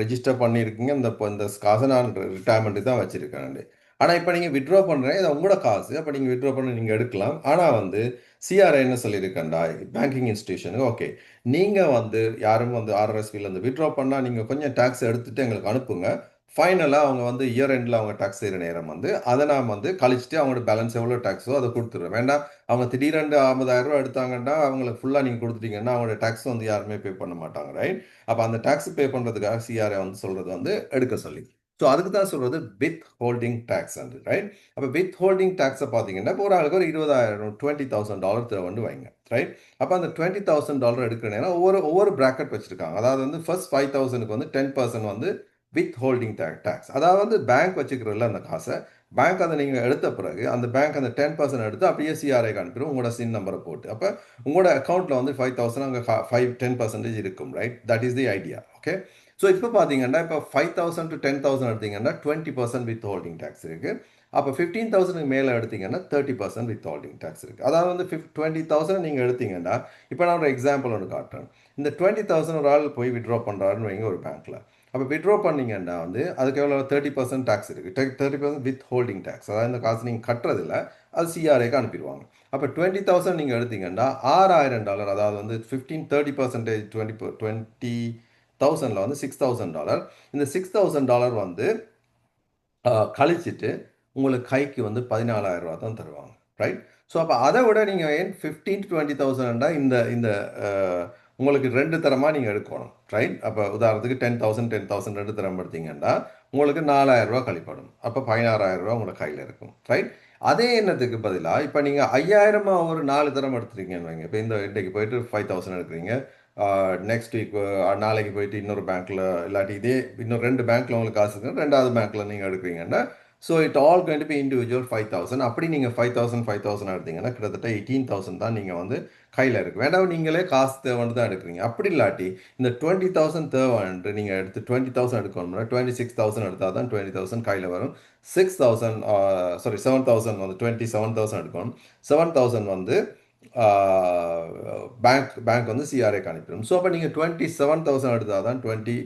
A: ரெஜிஸ்டர் பண்ணியிருக்கீங்க இந்த இப்போ இந்த காசை நான் ரிட்டையர்மெண்ட்டு தான் வச்சுருக்கேன். ஆனால் இப்போ நீங்கள் வித்ட்ரா பண்ணுறேன் இது உங்களோட காசு அப்போ நீங்கள் விட்ரா பண்ண நீங்கள் எடுக்கலாம். ஆனால் வந்து சிஆர்ஐ என்ன சொல்லியிருக்கேன்டா பேங்கிங் இன்ஸ்டியூஷனுக்கு ஓகே நீங்கள் வந்து யாரும் வந்து ஆர்ஆர்எஸ்பியில் வந்து விட்ரா பண்ணால் நீங்கள் கொஞ்சம் டேக்ஸ் எடுத்துகிட்டு எங்களுக்கு அனுப்புங்க. ஃபைனலாக அவங்க வந்து இயர் எண்டில் அவங்க டேக்ஸ் செய்கிற நேரம் வந்து அதை நான் வந்து கழிச்சிட்டு அவங்களோட பேலன்ஸ் எவ்வளோ டேக்ஸோ அதை கொடுத்துருவேன். வேண்டாம் அவங்க திடீரெண்டு ஐம்பதாயிரம் ரூபா எடுத்தாங்கன்னா அவங்களுக்கு ஃபுல்லாக நீங்கள் கொடுத்துட்டீங்கன்னா அவங்களோட டேக்ஸ் வந்து யாருமே பே பண்ண மாட்டாங்க ரைட் அப்போ அந்த டேக்ஸ் பே பண்ணுறதுக்காக சிஆர்ஐ வந்து சொல்கிறது வந்து எடுக்க சொல்லி. ஸோ அதுக்கு தான் சொல்கிறது withholding tax and right அப்போ வித் ஹோல்டிங் டேக்ஸை பார்த்தீங்கன்னா இப்போ ஒரு ஆளுக்கு ஒரு இருபதாயிரம் டுவெண்ட்டி தௌசண்ட் டாலர் தேவை வந்து வைங்க ரைட் அப்போ அந்த டுவெண்ட்டி தௌசண்ட் டாலர் எடுக்கிற நேரம் ஒவ்வொரு ஒவ்வொரு ப்ராக்கெட் வச்சுருக்காங்க. அதாவது வந்து ஃபர்ஸ்ட் ஃபைவ் தௌசண்ட்க்கு வந்து டென் பர்சன்ட் வந்து வித் ஹோல்டிங் டேக்ஸ் அதாவது வந்து பேங்க் வச்சுக்கிறதுல அந்த காசை பேங்க் அதை நீங்கள் எடுத்த பிறகு அந்த பேங்க் அந்த டென் பர்சன்ட் எடுத்து அப்படியே சிஆர்ஐக்கு அனுப்பிடும் உங்களோட சின் நம்பரை போட்டு. அப்போ உங்களோட அக்கௌண்ட்டில் வந்து ஃபைவ் தௌசண்ட் அங்கே ஃபைவ் டென் பர்சன்டேஜ் இருக்கும் right that is the idea okay so இப்போ பார்த்தீங்கன்னா இப்போ five thousand to ten thousand எடுத்தீங்கன்னா twenty percent withholding tax இருக்குது அப்போ ஃபிஃப்டீன் தௌசண்ட்க்கு மேலே எடுத்தீங்கன்னா thirty percent withholding tax இருக்குது அதாவது வந்து ஃபிஃப்ட் டுவெண்ட்டி தௌசண்ட் நீங்கள் எடுத்தீங்கன்னா இப்போ நான் ஒரு எக்ஸாம்பிள் ஒன்று காட்டுறேன். இந்த டுவெண்ட்டி தௌசண்ட் ஒரு ஆள் போய் விட்ரா பண்ணுறாருன்னு வைங்க ஒரு பேங்க்கில் அப்போ விட்ரா பண்ணிங்கன்னா வந்து அதுக்கு எவ்வளோ தேர்ட்டி பர்சன்ட் டேக்ஸ் இருக்குது thirty percent withholding tax அதாவது இந்த காசு நீங்கள் கட்டுறதில்ல அது சிஆர்ஏக்கு அனுப்பிடுவாங்க. அப்போ டுவெண்ட்டி தௌசண்ட் நீங்கள் எடுத்தீங்கன்னா ஆறாயிரம் டாலர் அதாவது வந்து fifteen thirty percentage twenty twenty தௌசண்டில் வந்து சிக்ஸ் தௌசண்ட் டாலர் இந்த சிக்ஸ் தௌசண்ட் டாலர் வந்து கழிச்சிட்டு உங்களுக்கு கைக்கு வந்து பதினாலாயிரம் ரூபா தான் தருவாங்க. ரைட் ஸோ அப்போ அதை விட நீங்கள் ஏன் ஃபிஃப்டீன் டு டுவெண்ட்டி தௌசண்ட்னா இந்த இந்த உங்களுக்கு ரெண்டு தரமாக நீங்கள் எடுக்கணும். ரைட் அப்போ உதாரணத்துக்கு டென் தௌசண்ட் டென் தௌசண்ட் ரெண்டு தரம் எடுத்தீங்கன்னா உங்களுக்கு நாலாயிரம் ரூபா கழிப்படும். அப்போ பதினாறாயிரரூவா உங்களுக்கு கையில் இருக்கும். ரைட் அதே எண்ணத்துக்கு பதிலாக இப்போ நீங்கள் ஐயாயிரமாக ஒரு நாலு தரம் எடுத்துருக்கீங்கன்னு வைங்க. இப்போ இந்த இன்றைக்கு போயிட்டு ஃபைவ் தௌசண்ட் எடுக்கிறீங்க. நெக்ஸ்ட் வீக் நாளைக்கு போயிட்டு இன்னொரு பேங்க்கில் இல்லாட்டி இதே இன்னொரு ரெண்டு பேங்க்கில் உங்களுக்கு காசு இருக்குன்னா ரெண்டாவது பேங்க்கில் நீங்கள் எடுக்கிறீங்கன்னா so it all going individual five thousand அப்படி நீங்கள் ஃபைவ் தௌசண்ட் ஃபைவ் தௌசண்ட் எடுத்தீங்கன்னா கிட்டத்தட்ட எயிட்டீன் தௌசண்ட் தான் நீங்கள் வந்து கையில் இருக்கு. வேண்டாம் நீங்களே காசு தேவைன்னு தான் எடுக்கிறீங்க. அப்படி இல்லாட்டி இந்த டுவெண்ட்டி தௌசண்ட் தேவைன்ட்டு நீங்கள் எடுத்து டுவெண்ட்டி தௌசண்ட் எடுக்கணும்னா டுவெண்ட்டி சிக்ஸ் தௌசண்ட் எடுத்தால் தான் டுவெண்ட்டி தௌசண்ட் கையில் வரும். Six thousand sorry seven thousand வந்து டுவெண்ட்டி செவன் தௌசண்ட் எடுக்கணும். செவன் தௌசண்ட் வந்து பேங்க் பேங்க் வந்து சிஆர்ஏக்கு அனுப்பிடும். ஸோ அப்போ நீங்கள் டுவெண்ட்டி செவன் தௌசண்ட் எடுத்தால் தான் டுவெண்ட்டி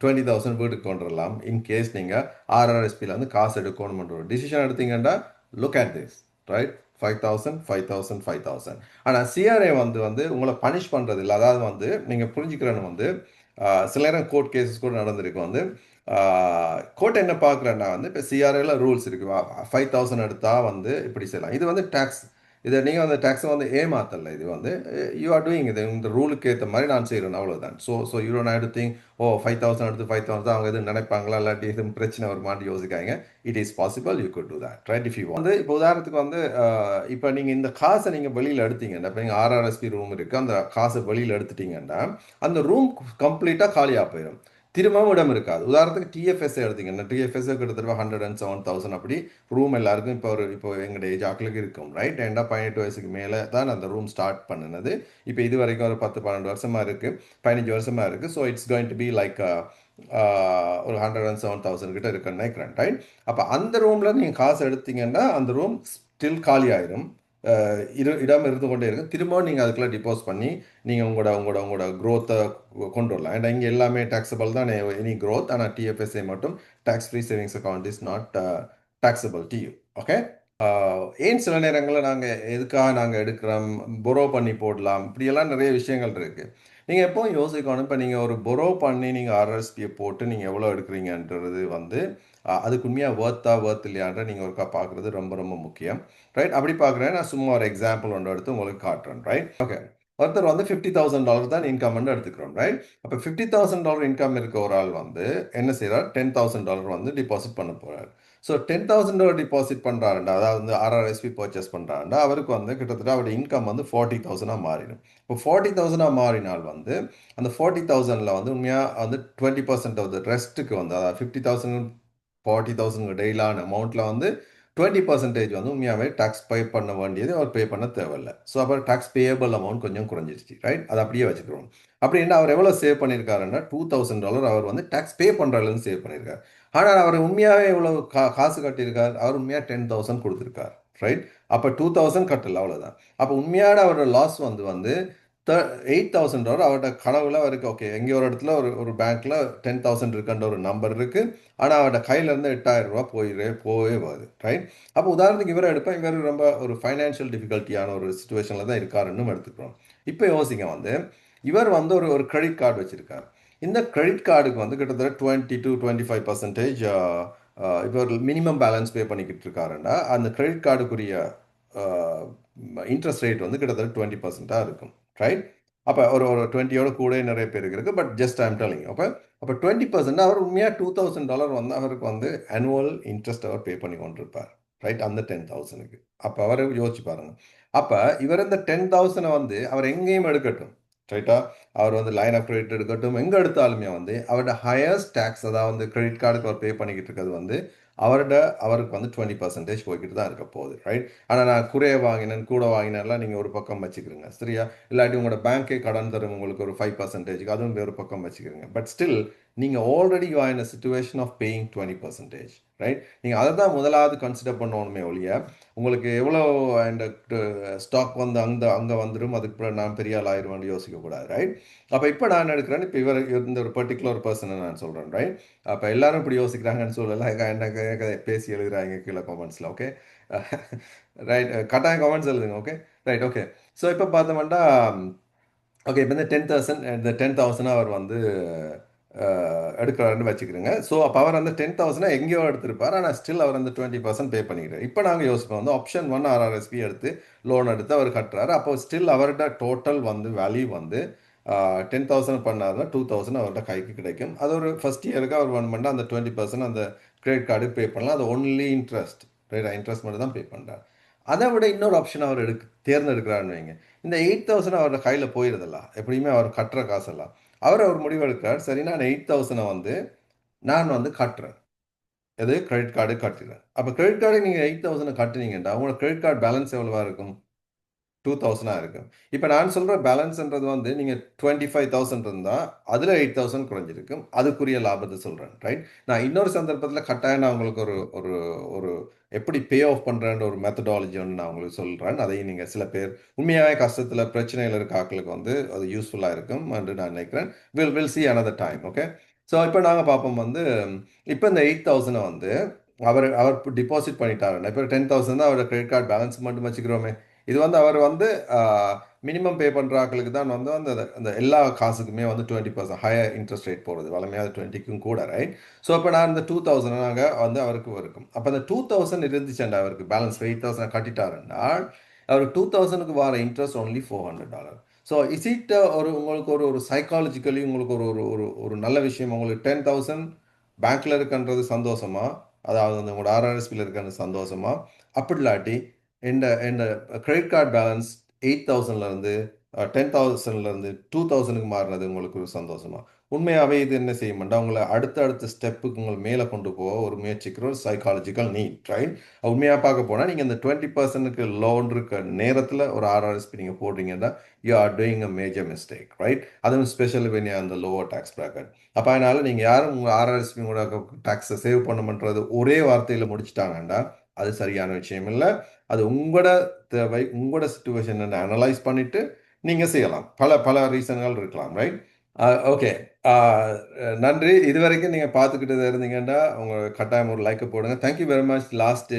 A: டுவெண்ட்டி தௌசண்ட் வீட்டுக்கு கொண்டு வரலாம் இன்கேஸ் நீங்கள் ஆர்ஆர்எஸ்பியில் வந்து காசு எடுக்கணும்ன்ற ஒரு டிசிஷன் எடுத்தீங்கன்னா look at this right five thousand five thousand five thousand ஆனால் சிஆர்ஏ வந்து வந்து உங்களை பனிஷ் பண்ணுறது இல்லை. அதாவது வந்து நீங்கள் புரிஞ்சுக்கிறேன்னு வந்து சில நேரம் கோர்ட் கேசஸ் கூட நடந்திருக்கு. வந்து கோர்ட் என்ன பார்க்குறேன்னா வந்து இப்போ சிஆர்ஏல ரூல்ஸ் இருக்கு. ஃபைவ் தௌசண்ட் எடுத்தால் வந்து இப்படி செய்யலாம். இது வந்து டேக்ஸ் இதை நீங்கள் அந்த டேக்ஸை வந்து ஏமாத்தல இது வந்து யூ ஆர் டூயிங் இது. இந்த ரூலுக்கு ஏற்ற மாதிரி நான் செய்கிறேன் அவ்வளோதான் so so you don't have think oh five thousand எடுத்து ஃபைவ் தௌசண்ட் அவங்க எதுவும் நினைப்பாங்களா? இல்லாட்டி எதுவும் பிரச்சனை வருமான்னு யோசிக்காங்க it is possible you could do that right if you வந்து இப்போ உதாரணத்துக்கு வந்து இப்போ நீங்கள் இந்த காசை நீங்கள் வெளியில் எடுத்தீங்கன்னா இப்போ நீங்கள் ஆர்ஆர்எஸ்பி ரூம் இருக்குது அந்த காசை வெளியில் எடுத்துட்டீங்கன்னா அந்த ரூம் கம்ப்ளீட்டாக காலியாக போயிடும் திரும்பவும் இடம் இருக்காது. உதாரணத்துக்கு டிஎஃப்எஸ்ஏ எடுத்தீங்கன்னா டிஎஃப்எஸ்ஏ கிட்டத்தட்ட ஹண்ட்ரட் அண்ட் செவன் தௌசண்ட் அப்படி ரூம் எல்லாருக்கும் இப்போ ஒரு இப்போ எங்களுடைய ஏஜ் ஆக்களுக்கு இருக்கும் ரைட் ஏண்டா பதினெட்டு வயசுக்கு மேலே தான் அந்த ரூம் ஸ்டார்ட் பண்ணினது. இப்போ இது வரைக்கும் ஒரு பத்து பன்னெண்டு வருஷமாக இருக்குது பதினஞ்சு வருஷமாக இருக்குது so it's going to be like ஒரு ஹண்ட்ரட் அண்ட் செவன் தௌசண்ட் கிட்ட இருக்குன்னு நினைக்கிறேன் ரைட் அப்போ அந்த ரூமில் நீங்கள் காசு எடுத்தீங்கன்னா அந்த ரூம் ஸ்டில் காலி ஆயிரும் இரு இடம் இருந்து கொண்டே இருக்கும் திரும்பவும் நீங்கள் அதுக்குள்ளே டிபாஸ் பண்ணி நீங்கள் உங்களோட உங்களோட உங்களோட க்ரோத்தை கொண்டு வரலாம். ஏன்னா இங்கே எல்லாமே டேக்ஸபிள் தான்? எனி க்ரோத் ஆனால் டிஎஃப்எஸ்ஐ மட்டும் tax free savings account is not taxable due okay ஏன் சில நேரங்களில் நாங்கள் எதுக்காக நாங்கள் எடுக்கிறோம்? பொரோ பண்ணி போடலாம். இப்படியெல்லாம் நிறைய விஷயங்கள் இருக்குது நீங்கள் எப்போவும் யோசிக்கணும். இப்போ நீங்கள் ஒரு பொரோ பண்ணி நீங்கள் ஆர்எஸ்பியை போட்டு நீங்கள் எவ்வளோ எடுக்கிறீங்கன்றது வந்து அதுக்கு உண்மையாக வேர்த்தா வேர்த் இல்லையான்ற நீங்கள் ஒருக்கா பார்க்குறது ரொம்ப ரொம்ப முக்கியம். ரைட் அப்படி பார்க்குறேன். நான் சும்மா ஒரு எக்ஸாம்பிள் ஒன்று எடுத்து உங்களுக்கு காட்டுறேன். ரைட் ஓகே ஒருத்தர் வந்து ஃபிஃப்டி தௌசண்ட் டாலர் தான் இன்கம்னு எடுத்துக்கிறோம். ரைட் அப்போ ஃபிஃப்டி தௌசண்ட் டாலர் இன்கம் இருக்க ஒரு ஆள் வந்து என்ன செய்கிறார் டென் தௌசண்ட் டாலர் வந்து டிபாசிட் பண்ண போகிறார் so ten thousand dollar deposit பண்ணுறாருண்டா அதாவது வந்து ஆர்ஆர்எஸ்பி பர்ச்சேஸ் பண்ணுறாருண்டா அவருக்கு வந்து கிட்டத்தட்ட அவருடைய இன்கம் வந்து ஃபார்ட்டி தௌசண்டாக மாறிடும். இப்போ ஃபார்ட்டி தௌசண்டாக மாறினால் வந்து அந்த ஃபார்ட்டி தௌசண்டில் வந்து உண்மையாக வந்து டுவெண்ட்டி பர்சன்ட் ஆஃப் த ரெஸ்ட்டுக்கு வந்து அதாவது ஃபிஃப்டி தௌசண்ட் ஃபார்ட்டி தௌசண்ட் டெய்லான அமௌண்ட்டில் வந்து டுவெண்ட்டி பர்சன்டேஜ் வந்து உண்மையாகவே டேக்ஸ் பே பண்ண வேண்டியது அவர் பே பண்ண தேவையில்லை. ஸோ அப்புறம் டேக்ஸ் பேயபிள் அமௌண்ட் கொஞ்சம் குறைஞ்சிருச்சு ரைட் அதை அப்படியே வச்சுக்கிறோம். அப்படின்னா அவர் எவ்வளோ சேவ் பண்ணியிருக்காருன்னா டூ தௌசண்ட் டாலர் அவர் வந்து டேக்ஸ் பே பண்ணுறதுலேருந்து சேவ் பண்ணியிருக்காரு. ஆனால் அவர் உண்மையாகவே எவ்வளோ கா காசு கட்டியிருக்கார் அவர் உண்மையாக டென் தௌசண்ட் கொடுத்துருக்கார் ரைட் அப்போ டூ தௌசண்ட் கட்டல அவ்வளோதான் அப்போ உண்மையான அவரோட லாஸ் வந்து வந்து எயிட் தௌசண்ட் வரும் அவரோட கனவுல அவருக்கு ஓகே எங்கேயோ ஒரு இடத்துல ஒரு ஒரு பேங்க்ல டென் தௌசண்ட் இருக்குன்ற ஒரு நம்பர் இருக்கு. ஆனால் அவரோட கையில இருந்து எட்டாயிரம் ரூபாய் போயிடே போவே வருது ரைட் அப்போ உதாரணத்துக்கு இவரை எடுப்பேன் இவர் ரொம்ப ஒரு ஃபைனான்ஷியல் டிஃபிகல்ட்டியான ஒரு சுச்சுவேஷனில் தான் இருக்காருன்னு எடுத்துக்கிறோம். இப்போ யோசிங்க வந்து இவர் வந்து ஒரு ஒரு கிரெடிட் கார்டு வச்சுருக்கார். இந்த கிரெடிட் கார்டுக்கு வந்து கிட்டத்தட்ட twenty to twenty five percentage இப்போ ஒரு மினிமம் பேலன்ஸ் பே பண்ணிக்கிட்டு இருக்காருன்னா அந்த கிரெடிட் கார்டுக்குரிய இன்ட்ரெஸ்ட் ரேட் வந்து கிட்டத்தட்ட டுவெண்ட்டி பர்சன்ட்டாக இருக்கும். ரைட் அப்போ ஒரு ஒரு டுவெண்ட்டியோட கூட நிறைய பேருக்கு இருக்குது பட் ஜஸ்ட் ஐம் டெலிங் அப்போ அப்போ டுவெண்ட்டி பர்சன்ட் அவர் உண்மையாக டூ தௌசண்ட் டாலர் வந்து அவருக்கு வந்து ஆனுவல் இன்ட்ரெஸ்ட் அவர் பே பண்ணி கொண்டிருப்பார் ரைட் அந்த டென் தௌசண்ட்க்கு அப்போ அவர் யோசிச்சு பாருங்க. அப்போ இவர் இந்த டென் தௌசண்டை வந்து அவர் எங்கேயும் எடுக்கட்டும் ரைட்டா அவர் வந்து லைன் ஆஃப் கிரெடிட் எடுக்கட்டும் எங்கே எடுத்தாலுமே வந்து அவரோட ஹையஸ்ட் டேக்ஸ் அதாவது வந்து கிரெடிட் கார்டுக்கு அவர் பே பண்ணிக்கிட்டு இருக்கிறது வந்து அவரோட அவருக்கு வந்து டுவெண்ட்டி பர்சன்டேஜ் போய்கிட்டு தான் இருக்க போகுது ரைட் ஆனால் நான் குறைய வாங்கினேன் கூட வாங்கினேன்லாம் நீங்கள் ஒரு பக்கம் வச்சுக்கிறீங்க சரியா? இல்லாட்டி உங்களோட பேங்க்கே கடன் தரும் உங்களுக்கு ஒரு ஃபைவ் பர்சன்டேஜ்க்கு அதுவும் ஒரு பக்கம் வச்சுக்கிறீங்க பட் ஸ்டில் நீங்கள் already you are in a situation of paying twenty percentage right நீங்கள் அதை தான் முதலாவது கன்சிடர் பண்ணணுமே ஒழிய உங்களுக்கு எவ்வளோ அந்த ஸ்டாக் uh, வந்து அந்த அங்கே வந்துடும் அதுக்கு நான் பெரிய ஆள் ஆயிடுவேன் யோசிக்கக்கூடாது ரைட் அப்போ இப்போ நான் எடுக்கிறேன் இப்போ இவர் இந்த ஒரு பர்டிகுலர் பர்சனை நான் சொல்கிறேன் ரைட் அப்போ எல்லாரும் இப்படி யோசிக்கிறாங்கன்னு சொல்லலாம் என்ன பேசி எழுதுறாங்க கீழே கமெண்ட்ஸில் ஓகே ரைட் கட்டாயம் கமெண்ட்ஸ் எழுதுங்க ஓகே ரைட் ஓகே ஸோ இப்போ பார்த்தோம்னா ஓகே இப்போ இந்த டென் தௌசண்ட் இந்த டென் தௌசண்ட் அவர் வந்து எடுக்கிறாருன்னு வச்சுக்கிறோங்க. ஸோ அப்போ அவர் அந்த டென் தௌசண்ட் எங்கேயோ எடுத்திருப்பார். ஆனால் ஸ்டில் அவர் அந்த டுவெண்ட்டி பர்சன்ட் பே பண்ணிக்கிறார். இப்போ நாங்கள் யோசிப்போம். வந்து ஆப்ஷன் ஒன் ஆர்ஆர்எஸ்பி எடுத்து லோன் எடுத்து அவர் கட்டுறாரு. அப்போ ஸ்டில் அவர்கிட்ட டோட்டல் வந்து வேல்யூ வந்து டென் தௌசண்ட் பண்ணாருன்னா டூ தௌசண்ட் அவர்கிட்ட கைக்கு கிடைக்கும். அது ஒரு ஃபஸ்ட் இயருக்கு அவர் ஒன் பண்ணால் அந்த டுவெண்ட்டி பர்சன்ட் அந்த கிரெடிட் கார்டு பே பண்ணலாம். அது ஒன்லி இன்ட்ரெஸ்ட் ரைட் இன்ட்ரெஸ்ட் மட்டும் தான் பே பண்ணுறாரு அதை விட இன்னொரு ஆப்ஷன் அவர் எடுக்க தேர்ந்தெடுக்கிறாருன்னு வைங்க. இந்த எயிட் தௌசண்ட் அவரோட கையில் போயிடுதில்ல எப்படியுமே அவர் கட்டுற காசெல்லாம். அவர் அவர் முடிவெடுக்கிறார் சரி நான் எயிட் தௌசண்டை வந்து நான் வந்து கட்டுறேன். எது? கிரெடிட் கார்டு கட்டுறேன் அப்போ கிரெடிட் கார்டு நீங்கள் எயிட் தௌசண்ட் கட்டுனீங்கன்னா உங்களோட கிரெடிட் கார்டு பேலன்ஸ் எவ்வளோவா இருக்கும்? டூ தௌசண்டாக இருக்கும். இப்போ நான் சொல்கிற பேலன்ஸ்ன்றது வந்து நீங்கள் டுவெண்ட்டி ஃபைவ் தௌசண்ட் இருந்தால் அதில் எயிட் தௌசண்ட் குறைஞ்சிருக்கும். அதுக்குரிய லாபத்தை சொல்கிறேன் ரைட் நான் இன்னொரு சந்தர்ப்பத்தில் கட்டாயம் நான் உங்களுக்கு ஒரு ஒரு ஒரு எப்படி பே ஆஃப் பண்ணுறேன்ற ஒரு மெத்தடாலஜி ஒன்று நான் உங்களுக்கு சொல்கிறேன் அதையும் நீங்கள் சில பேர் உண்மையாகவே கஷ்டத்தில் பிரச்சனையில் இருக்க ஆக்களுக்கு வந்து அது யூஸ்ஃபுல்லாக இருக்கும் என்று நான் நினைக்கிறேன். Will will see another time okay so இப்போ நாங்கள் பார்ப்போம் வந்து இப்போ இந்த எயிட் தௌசண்டை வந்து அவர் அவர் டிபாசிட் பண்ணிட்டாருன்னா இப்போ டென் தௌசண்ட் தான் அவரோட கிரெடிட் கார்டு பேலன்ஸ் மட்டும் வச்சுக்கிறோமே. இது வந்து அவர் வந்து மினிமம் பே பண்ணுற ஆக்களுக்கு தான் வந்து அந்த அந்த எல்லா காசுக்குமே வந்து twenty percent higher interest rate போகிறது வளமையாக டுவெண்ட்டிக்கும் கூட ரைட் ஸோ இப்போ நான் இந்த டூ தௌசண்ட் நாங்கள் வந்து அவருக்கு இருக்கும். அப்போ அந்த டூ தௌசண்ட் இருந்துச்சுண்டா அவருக்கு? பேலன்ஸ் எயிட் தௌசண்ட் கட்டிட்டாருன்னா அவர் டூ தௌசண்ட்க்கு வர interest only four hundred dollar so is it ஒரு உங்களுக்கு ஒரு ஒரு சைக்காலஜிக்கலி உங்களுக்கு ஒரு ஒரு ஒரு ஒரு நல்ல விஷயம் உங்களுக்கு டென் தௌசண்ட் பேங்க்கில் இருக்குன்றது சந்தோஷமா? அதாவது வந்து உங்களோட ஆர்ஆர்எஸ்பியில் இருக்கிறது சந்தோஷமா? அப்படி இல்லாட்டி இந்த இந்த கிரெடிட் கார்டு பேலன்ஸ் எயிட் தௌசண்ட்லேருந்து டென் தௌசண்ட்லேருந்து டூ தௌசண்ட்க்கு மாறினது உங்களுக்கு ஒரு சந்தோஷமா? உண்மையாகவே இது என்ன செய்ய மாட்டா உங்களை அடுத்த அடுத்த ஸ்டெப்புக்கு உங்களை மேலே கொண்டு போக ஒரு முயற்சிக்கிற ஒரு சைக்காலஜிக்கல் நீட் ரைட் உண்மையாக பார்க்க போனால் நீங்கள் இந்த டுவெண்ட்டி பர்சன்ட்டுக்கு லோன் இருக்க நேரத்தில் ஒரு ஆர்ஆர்எஸ்பி நீங்கள் போடுறீங்கன்னா you are doing a major mistake right அதுவும் ஸ்பெஷல் வென் அந்த லோவர் டேக்ஸ் ப்ராக்கெட் அப்போ அதனால் நீங்கள் யாரும் உங்கள் ஆர்ஆர்எஸ்பி கூட டேக்ஸை சேவ் பண்ணணுன்றது ஒரே வார்த்தையில் முடிச்சுட்டாங்கண்டா அது சரியான விஷயம் இல்லை. அது உங்களோட தேவை உங்களோட சுச்சுவேஷன் அனலைஸ் பண்ணிவிட்டு நீங்கள் செய்யலாம். பல பல ரீசன்கள் இருக்கலாம் ரைட் ஓகே நன்றி. இது வரைக்கும் நீங்கள் பார்த்துக்கிட்டு இருந்தீங்கன்னா உங்கள் கட்டாயம் ஒரு லைக்கை போடுங்க. தேங்க்யூ வெரி மச் லாஸ்ட்டு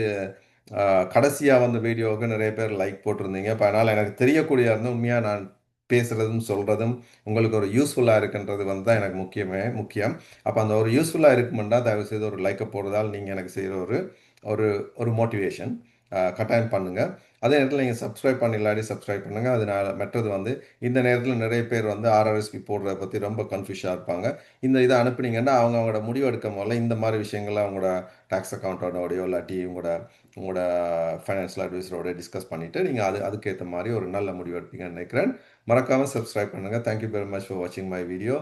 A: கடைசியாக வந்த வீடியோவுக்கு நிறைய பேர் லைக் போட்டிருந்தீங்க. இப்போ அதனால் எனக்கு தெரியக்கூடிய இருந்தால் உண்மையாக நான் பேசுகிறதும் சொல்கிறதும் உங்களுக்கு ஒரு யூஸ்ஃபுல்லாக இருக்குன்றது வந்து தான் எனக்கு முக்கியமே முக்கியம். அப்போ அந்த ஒரு யூஸ்ஃபுல்லாக இருக்குமெண்டா தயவு செய்து ஒரு லைக்கை போடுறதால் நீங்கள் எனக்கு செய்கிற ஒரு ஒரு ஒரு மோட்டிவேஷன் கட்டாயம் பண்ணுங்கள் அதே நேரத்தில் நீங்கள் சப்ஸ்கிரைப் பண்ணிடலாடி சப்ஸ்கிரைப் பண்ணுங்கள் அதனால் மற்றது வந்து இந்த நேரத்தில் நிறைய பேர் வந்து ஆர்ஆர்எஸ்பி போடுறத பற்றி ரொம்ப கன்ஃபியூஷாக இருப்பாங்க. இந்த இதை அனுப்புனீங்கன்னா அவங்க அவங்களோட முடிவு எடுக்கும் முதல்ல இந்த மாதிரி விஷயங்களை அவங்களோட டேக்ஸ் அக்கௌண்ட்டோடய இல்லாட்டி உங்களோட உங்களோட ஃபைனான்ஷியல் அட்வைஸரோட டிஸ்கஸ் பண்ணிவிட்டு நீங்கள் அது அதுக்கேற்ற மாதிரி ஒரு நல்ல முடிவு எடுப்பீங்கன்னு நினைக்கிறேன். மறக்காமல் சப்ஸ்கிரைப் பண்ணுங்கள் thank you very much for வாட்சிங் மை வீடியோ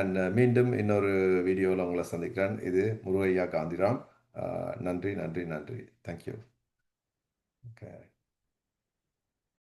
A: அண்ட் மீண்டும் இன்னொரு வீடியோவில் உங்களை சந்திக்கிறேன். இது முருகையா காந்திராம். நன்றி நன்றி நன்றி. Thank you Okay.